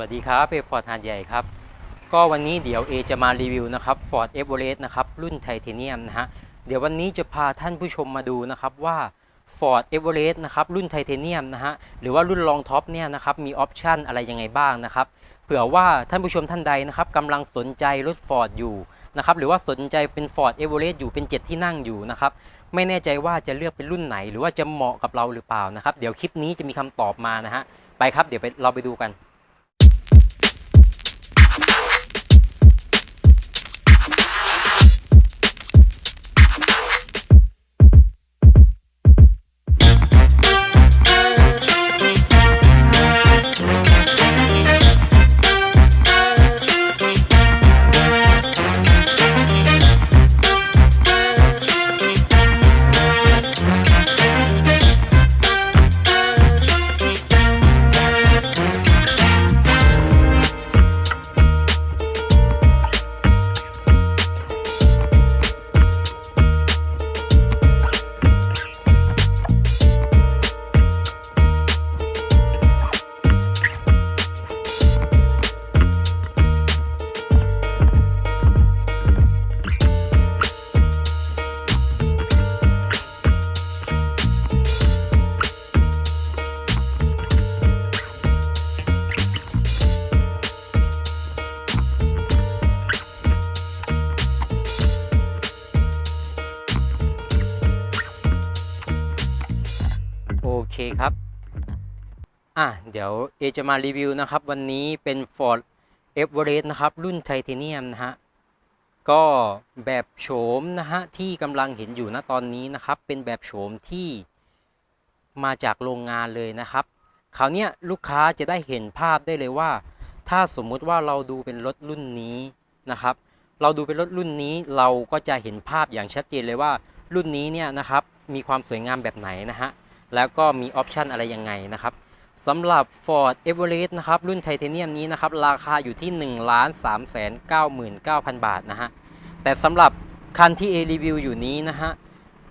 วัสดีครับเอฟอร์ดหาดใหญ่ครับ ก็วันนี้เดี๋ยวเอจะมารีวิวนะครับ Ford e v e r e s t นะครับรุ่นไทเทเนียมนะฮะเดี๋ยววันนี้จะพาท่านผู้ชมมาดูนะครับว่า Ford e v e r e s t นะครับรุ่นไทเทเนียมนะฮะหรือว่ารุ่นรองท็อปเนี่ยนะครับมีออปชันอะไรยังไงบ้างนะครับเผื่อว่าท่านผู้ชมท่านใดนะครับกำลังสนใจรถ Ford อยู่นะครับหรือว่าสนใจเป็น Ford e v e r e s t อยู่เป็น 7 ที่นั่งอยู่นะครับไม่แน่ใจว่าจะเลือกเป็นรุ่นไหน หรือว่าจะเหมาะกับเราหรือเปล่านะครับเดี๋ยวคลิปนี้จะมีคำตอบมานะฮะไปครับเดี๋ยวไปเราไปดูกัน อะเดี๋ยวเอจะมารีวิวนะครับ วันนี้เป็น Ford Everest นะครับ รุ่นไทเทเนียมนะฮะ ก็แบบโฉมนะฮะ ที่กำลังเห็นอยู่ณตอนนี้นะครับ เป็นแบบโฉมที่มาจากโรงงานเลยนะครับคราวนี้ลูกค้าจะได้เห็นภาพได้เลยว่า ถ้าสมมุติว่าเราดูเป็นรถรุ่นนี้นะครับ เราดูเป็นรถรุ่นนี้เราก็จะเห็นภาพอย่างชัดเจนเลยว่า รุ่นนี้เนี่ยนะครับมีความสวยงามแบบไหนนะฮะแล้วก็มีออปชันอะไรยังไงนะครับ สำหรับ Ford Everest นะครับ รุ่นไทเทเนียมนี้นะครับ ราคาอยู่ที่ 1 3 9 9 0 0 0 บาทนะฮะ แต่สำหรับคันที่ A รีวิวอยู่นี้นะฮะ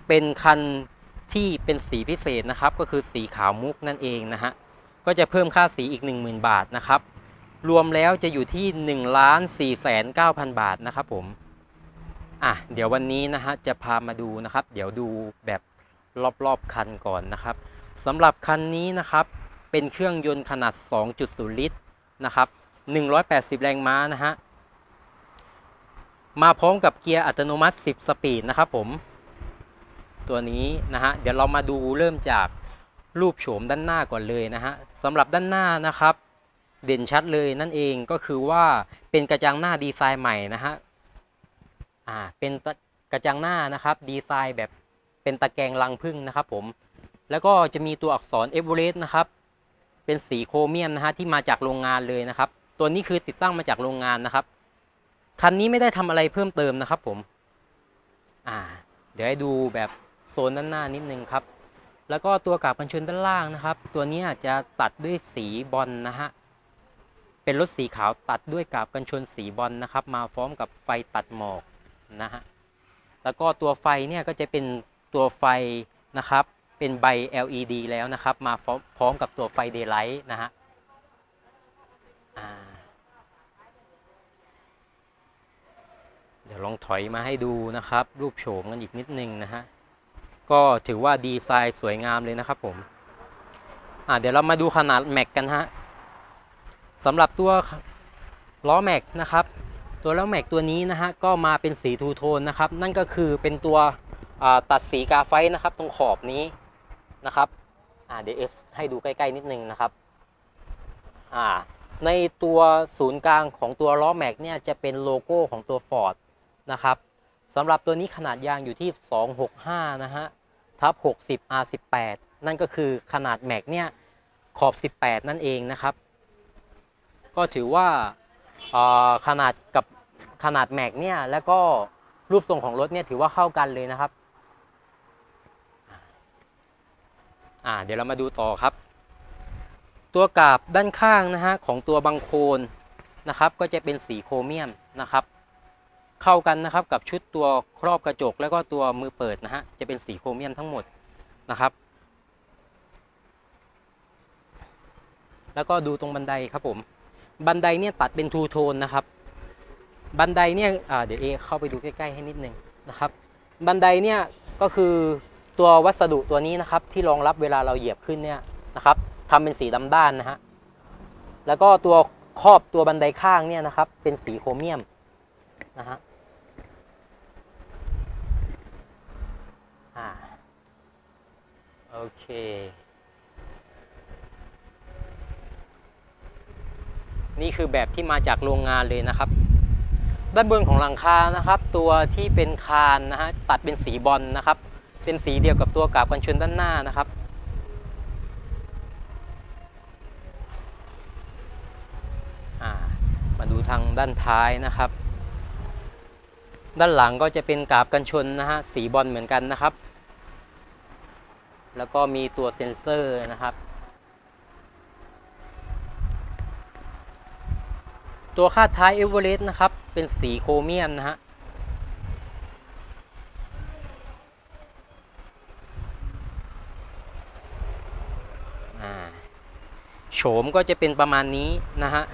เป็นคันที่เป็นสีพิเศษนะครับ ก็คือสีขาวมุกนั่นเองนะฮะ ก็จะเพิ่มค่าสีอีก 10,000 บาทนะครับ รวมแล้วจะอยู่ที่ 1 4 9 0 0 0 บาทนะครับผม อะ เดี๋ยววันนี้นะฮะ จะพามาดูนะครับ เดี๋ยวดูแบบรอบๆคันก่อนนะครับสำหรับคันนี้นะครับ เป็นเครื่องยนต์ขนาด 2.0 ลิตรนะครับ 180 แรงม้านะฮะ มาพร้อมกับเกียร์อัตโนมัติ 10 สปีดนะครับผม ตัวนี้นะฮะ เดี๋ยวเรามาดูเริ่มจากรูปโฉมด้านหน้าก่อนเลยนะฮะสำหรับด้านหน้านะครับ เด่นชัดเลยนั่นเองก็คือว่าเป็นกระจังหน้าดีไซน์ใหม่นะฮะ อ่า เป็นกระจังหน้านะครับดีไซน์แบบเป็นตะแกรงรังพึ่งนะครับผมแล้วก็จะมีตัวอักษรเอเวอเรสต์นะครับ เป็นสีโครเมียมนะฮะที่มาจากโรงงานเลยนะครับ ตัวนี้คือติดตั้งมาจากโรงงานนะครับ คันนี้ไม่ได้ทำอะไรเพิ่มเติมนะครับผม อ่า เดี๋ยวให้ดูแบบโซนด้านหน้านิดนึงครับ แล้วก็ตัวกาบกันชนด้านล่างนะครับ ตัวนี้จะตัดด้วยสีบอลนะฮะ เป็นรถสีขาวตัดด้วยกาบกันชนสีบอลนะครับ มาพร้อมกับไฟตัดหมอกนะฮะ แล้วก็ตัวไฟเนี่ยก็จะเป็นตัวไฟนะครับ เป็นใบ LED แล้วนะครับ มาพร้อมกับตัวไฟ Daylight นะฮะเดี๋ยวลองถอยมาให้ดูนะครับ รูปโฉมกันอีกนิดนึงนะฮะ ก็ถือว่าดีไซน์สวยงามเลยนะครับผม อ่าเดี๋ยวเรามาดูขนาดแม็กกันฮะสำหรับตัวล้อแม็กนะครับ ตัวล้อแม็กตัวนี้นะฮะก็มาเป็นสีทูโทนนะครับ นั่นก็คือเป็นตัวตัดสีกาไฟนะครับ ตรงขอบนี้ นะครับอ่าเดี๋ยวเอสให้ดูใกล้ๆนิดนึงนะครับอ่าในตัวศูนย์กลางของตัวล้อแม็กเนี่ยจะเป็นโลโก้ของตัว Ford นะครับสำหรับตัวนี้ขนาดยางอยู่ที่ 265 นะฮะทับ60 R18 นั่นก็คือขนาดแม็กเนี่ยขอบ 18 นั่นเองนะครับ ก็ถือว่าขนาดกับขนาดแม็กเนี่ยแล้วก็รูปทรงของรถเนี่ยถือว่าเข้ากันเลยนะครับ อ่าเดี๋ยวเรามาดูต่อครับ ตัวกาบด้านข้างนะฮะของตัวบังโคลนนะครับ ก็จะเป็นสีโครเมียมนะครับ เข้ากันนะครับกับชุดตัวครอบกระจกแล้วก็ตัวมือเปิดนะฮะจะเป็นสีโครเมียมทั้งหมดนะครับ แล้วก็ดูตรงบันไดครับผมบันไดเนี่ยตัดเป็นทูโทนนะครับ บันไดเนี่ยเดี๋ยวเอเข้าไปดูใกล้ๆให้นิดนึงนะครับ บันไดเนี่ยก็คือ ตัววัสดุตัวนี้นะครับที่รองรับเวลาเราเหยียบขึ้นเนี่ยนะครับทำเป็นสีดำด้านนะฮะแล้วก็ตัวครอบตัวบันไดข้างเนี่ยนะครับ เป็นสีโครเมียมนะฮะโอเค นี่คือแบบที่มาจากโรงงานเลยนะครับ ด้านบนของหลังคานะครับ ตัวที่เป็นคานนะฮะตัดเป็นสีบอลนะครับ เป็นสีเดียวกับตัวกาบกันชนด้านหน้านะครับ มาดูทางด้านท้ายนะครับ ด้านหลังก็จะเป็นกาบกันชนนะฮะสีบอลเหมือนกันนะครับ แล้วก็มีตัวเซ็นเซอร์นะครับ ตัวคาดท้ายเอเวอเรสต์นะครับ เป็นสีโครเมียมนะฮะ อ่า โฉมก็จะเป็นประมาณนี้นะฮะ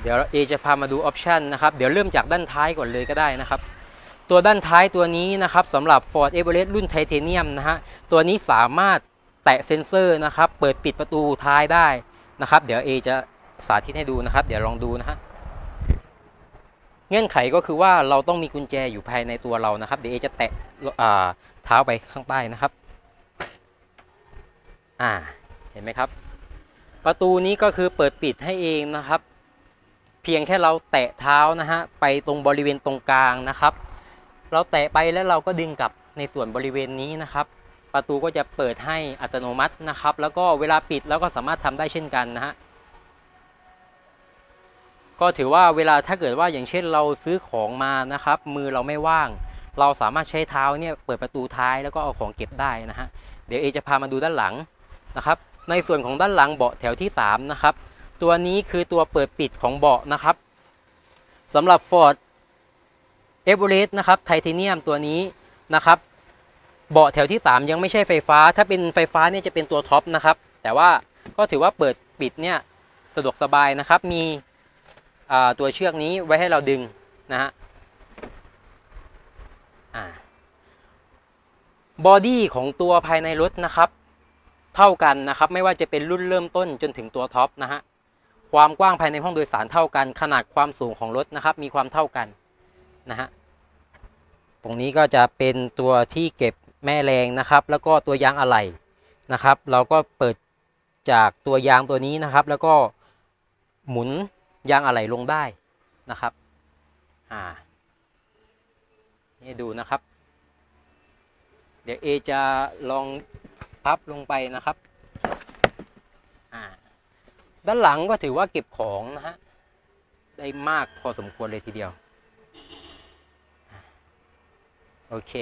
เดี๋ยวเอจะพามาดูออปชันนะครับเดี๋ยวเริ่มจากด้านท้ายก่อนเลยก็ได้นะครับ ตัวด้านท้ายตัวนี้นะครับสำหรับ Ford Everest รุ่นไทเทเนียมนะฮะตัวนี้สามารถแตะเซ็นเซอร์นะครับ เปิดปิดประตูท้ายได้นะครับ เดี๋ยวเอจะสาธิตให้ดูนะครับ เดี๋ยวลองดูนะฮะเงื่อนไขก็คือว่าเราต้องมีกุญแจอยู่ภายในตัวเรานะครับ เดี๋ยวเอจะแตะเท้าไปข้างใต้นะครับ อ่าเห็นไหมครับ ประตูนี้ก็คือเปิดปิดให้เองนะครับ เพียงแค่เราแตะเท้านะฮะไปตรงบริเวณตรงกลางนะครับ เราแตะไปแล้วเราก็ดึงกลับในส่วนบริเวณนี้นะครับ ประตูก็จะเปิดให้อัตโนมัตินะครับ แล้วก็เวลาปิดเราก็สามารถทำได้เช่นกันนะฮะก็ถือว่าเวลาถ้าเกิดว่าอย่างเช่นเราซื้อของมานะครับ มือเราไม่ว่าง เราสามารถใช้เท้าเนี่ยเปิดประตูท้ายแล้วก็เอาของเก็บได้นะฮะเดี๋ยวเอจะพามาดูด้านหลังนะครับ ในส่วนของด้านหลังเบาะแถวที่ 3 นะครับ ตัวนี้คือตัวเปิดปิดของเบาะนะครับสำหรับ Ford Everest นะครับไทเทเนียมตัวนี้นะครับ เบาะแถวที่ 3 ยังไม่ใช่ไฟฟ้า ถ้าเป็นไฟฟ้าเนี่ยจะเป็นตัวท็อปนะครับ แต่ว่าก็ถือว่าเปิดปิดเนี่ยสะดวกสบายนะครับ มีตัวเชือกนี้ไว้ให้เราดึงนะฮะบอดี้ของตัวภายในรถนะครับ เท่ากันนะครับ ไม่ว่าจะเป็นรุ่นเริ่มต้นจนถึงตัวท็อปนะฮะความกว้างภายในห้องโดยสารเท่ากัน ขนาดความสูงของรถนะครับ มีความเท่ากันนะฮะตรงนี้ก็จะเป็นตัวที่เก็บแม่แรงนะครับ แล้วก็ตัวยางอะไหล่นะครับ เราก็เปิดจากตัวยางตัวนี้นะครับ แล้วก็หมุนยางอะไหล่ลงได้นะครับอ่านี่ดูนะครับ เดี๋ยวเอจะลอง พับลงไปนะครับอ่าด้านหลังก็ถือว่าเก็บของนะฮะได้มากพอสมควรเลยทีเดียว โอเค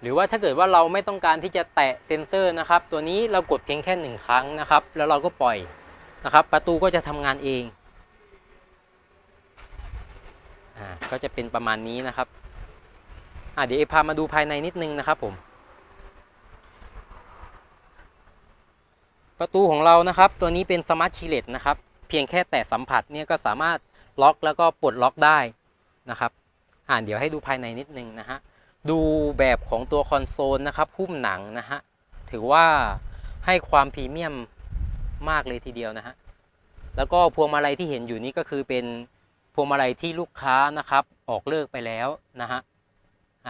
หรือว่าถ้าเกิดว่าเราไม่ต้องการที่จะแตะเซ็นเซอร์นะครับ ตัวนี้เรากดเพียงแค่หนึ่งครั้งนะครับ แล้วเราก็ปล่อยนะครับ ประตูก็จะทำงานเอง อ่า ก็จะเป็นประมาณนี้นะครับ อ่าเดี๋ยวเอพามาดูภายในนิดนึงนะครับผม ประตูของเรานะครับ ตัวนี้เป็นสมาร์ทคีเลตนะครับ เพียงแค่แตะสัมผัสเนี่ยก็สามารถล็อกแล้วก็ปลดล็อกได้นะครับอ่าเดี๋ยวให้ดูภายในนิดนึงนะฮะดูแบบของตัวคอนโซลนะครับหุ้มหนังนะฮะถือว่าให้ความพรีเมียมมากเลยทีเดียวนะฮะแล้วก็พวงมาลัยที่เห็นอยู่นี้ก็คือเป็นพวงมาลัยที่ลูกค้านะครับ ออกเลิกไปแล้วนะฮะ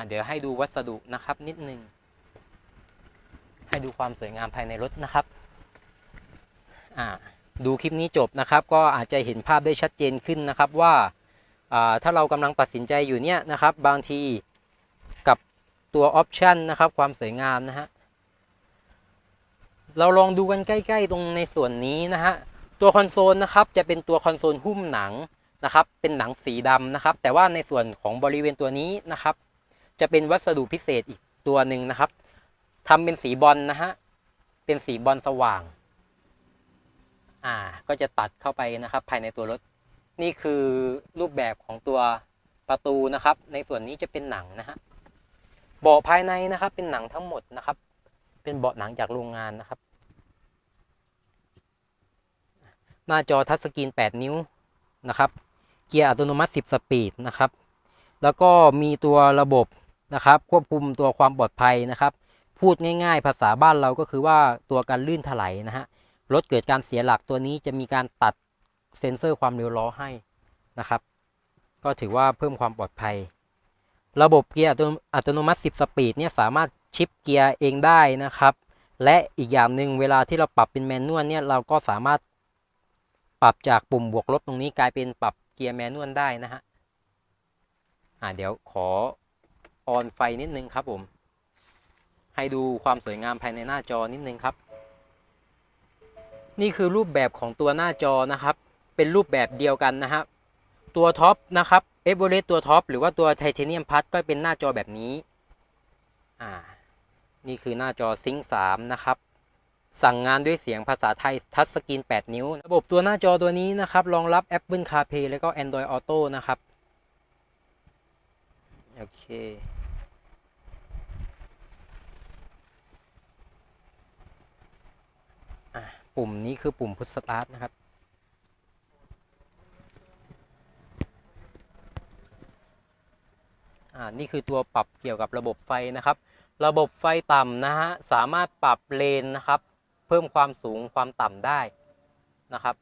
เดี๋ยวให้ดูวัสดุนะครับนิดนึง ให้ดูความสวยงามภายในรถนะครับ ดูคลิปนี้จบนะครับ ก็อาจจะเห็นภาพได้ชัดเจนขึ้นนะครับว่าอ่าถ้าเรากำลังตัดสินใจอยู่เนี่ยนะครับ บางทีกับตัวออปชันนะครับ ความสวยงามนะฮะเราลองดูกันใกล้ ๆ ตรงในส่วนนี้นะฮะตัวคอนโซลนะครับจะเป็นตัวคอนโซลหุ้มหนังนะครับ เป็นหนังสีดำนะครับ แต่ว่าในส่วนของบริเวณตัวนี้นะครับ จะเป็นวัสดุพิเศษอีกตัวหนึ่งนะครับทำเป็นสีบอลนะฮะเป็นสีบอลสว่าง อ่า ก็จะตัดเข้าไปนะครับ ภายในตัวรถ นี่คือรูปแบบของตัวประตูนะครับ ในส่วนนี้จะเป็นหนังนะฮะเบาะภายในนะครับ เป็นหนังทั้งหมดนะครับ เป็นเบาะหนังจากโรงงานนะครับ หน้าจอทัชสกรีน 8 นิ้วนะครับ เกียร์อัตโนมัติ 10 สปีดนะครับ แล้วก็มีตัวระบบ นะครับ ควบคุมตัวความปลอดภัยนะครับ พูดง่าย ๆ ภาษาบ้านเราก็คือว่าตัวการลื่นถลายนะฮะรถเกิดการเสียหลักตัวนี้จะมีการตัดเซ็นเซอร์ความเร็วล้อให้นะครับ ก็ถือว่าเพิ่มความปลอดภัย ระบบเกียร์อัตโนมัติ 10 สปีดเนี่ยสามารถชิปเกียร์เองได้นะครับ และอีกอย่างหนึ่งเวลาที่เราปรับเป็นแมนนวลเนี่ยเราก็สามารถปรับจากปุ่มบวกลบตรงนี้กลายเป็นปรับเกียร์แมนนวลได้นะฮะอ่าเดี๋ยวขอ ออนไฟนิดนึงครับผม ให้ดูความสวยงามภายในหน้าจอนิดนึงครับ นี่คือรูปแบบของตัวหน้าจอนะครับ เป็นรูปแบบเดียวกันนะครับตัวท็อปนะครับเอเวอเรสตัวท็อปหรือว่าตัวไทเทเนียมพัทก็เป็นหน้าจอแบบนี้อ่านี่คือหน้าจอซิงค์3นะครับ สั่งงานด้วยเสียงภาษาไทยทัชสกรีน 8 นิ้ว ระบบตัวหน้าจอตัวนี้นะครับ รองรับ Apple CarPlay แล้วก็ Android Auto นะครับ โอเคปุ่มนี้คือปุ่ม Push Start นะครับ อ่า นี่คือตัวปรับเกี่ยวกับระบบไฟนะครับ ระบบไฟต่ำนะฮะ สามารถปรับเลนนะครับ เพิ่มความสูงความต่ำได้นะครับ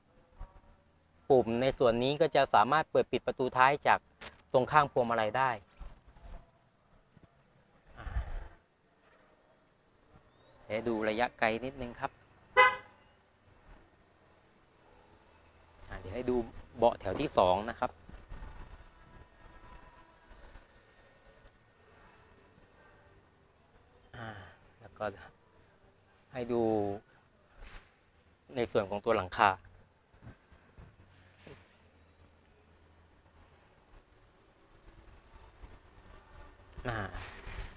ปุ่มในส่วนนี้ก็จะสามารถเปิดปิดประตูท้ายจากตรงข้างพวงมาลัยได้อ่าเดี๋ยวดูระยะไกลนิดนึงครับเดี๋ยวให้ดูเบาะแถวที่สองนะครับ แล้วก็ให้ดูในส่วนของตัวหลังคา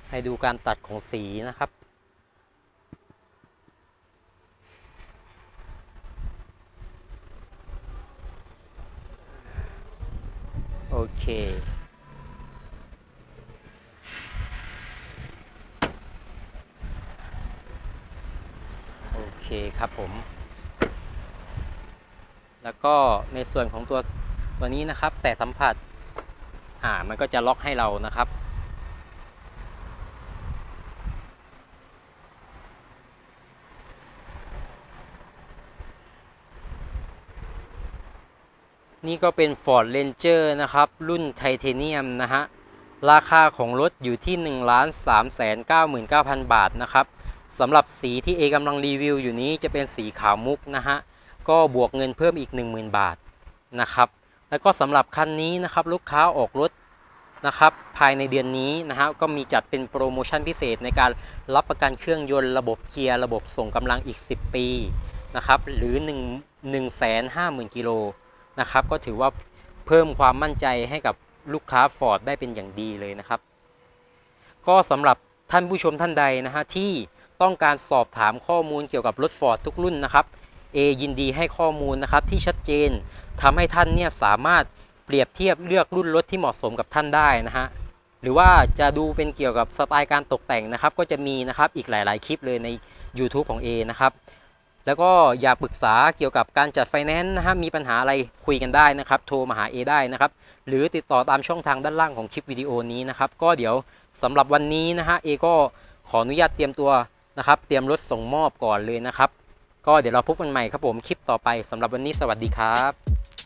ให้ดูการตัดของสีนะครับ โอเคโอเคครับผม แล้วก็ในส่วนของตัวตัวนี้นะครับ แต่สัมผัสอ่ามันก็จะล็อกให้เรานะครับ นี่ก็เป็น Ford Ranger นะครับ รุ่นไทเทเนียมนะฮะ ราคาของรถอยู่ที่ 1 3 9 9 0 0 0 บาทนะครับสำหรับสีที่เอกำลังรีวิวอยู่นี้จะเป็นสีขาวมุกนะฮะ ก็บวกเงินเพิ่มอีก 10,000 บาทนะครับ แล้วก็สำหรับคันนี้นะครับลูกค้าออกรถนะครับภายในเดือนนี้นะฮะก็มีจัดเป็นโปรโมชั่นพิเศษในการรับประกันเครื่องยนต์ระบบเกียร์ระบบส่งกำลังอีก 10 ปีนะครับหรือ 1 1 5 0 0 0 0กิโล นะครับ ก็ถือว่าเพิ่มความมั่นใจให้กับลูกค้า Ford ได้เป็นอย่างดีเลยนะครับ ก็สำหรับท่านผู้ชมท่านใดนะฮะที่ต้องการสอบถามข้อมูลเกี่ยวกับรถ Ford ทุกรุ่นนะครับ A ยินดีให้ข้อมูลนะครับที่ชัดเจนทำให้ท่านเนี่ยสามารถเปรียบเทียบเลือกรุ่นรถที่เหมาะสมกับท่านได้นะฮะหรือว่าจะดูเป็นเกี่ยวกับสไตล์การตกแต่งนะครับ ก็จะมีนะครับอีกหลาย ๆ คลิปเลยใน YouTube ของ A นะครับ แล้วก็อยากปรึกษาเกี่ยวกับการจัดไฟแนนซ์นะฮะมีปัญหาอะไรคุยกันได้นะครับ โทรมาหา A ได้นะครับ หรือติดต่อตามช่องทางด้านล่างของคลิปวิดีโอนี้นะครับ ก็เดี๋ยวสำหรับวันนี้นะฮะเอก็ขออนุญาตเตรียมตัวนะครับ เตรียมรถส่งมอบก่อนเลยนะครับ ก็เดี๋ยวเราพบกันใหม่ครับผมคลิปต่อไปสำหรับวันนี้สวัสดีครับ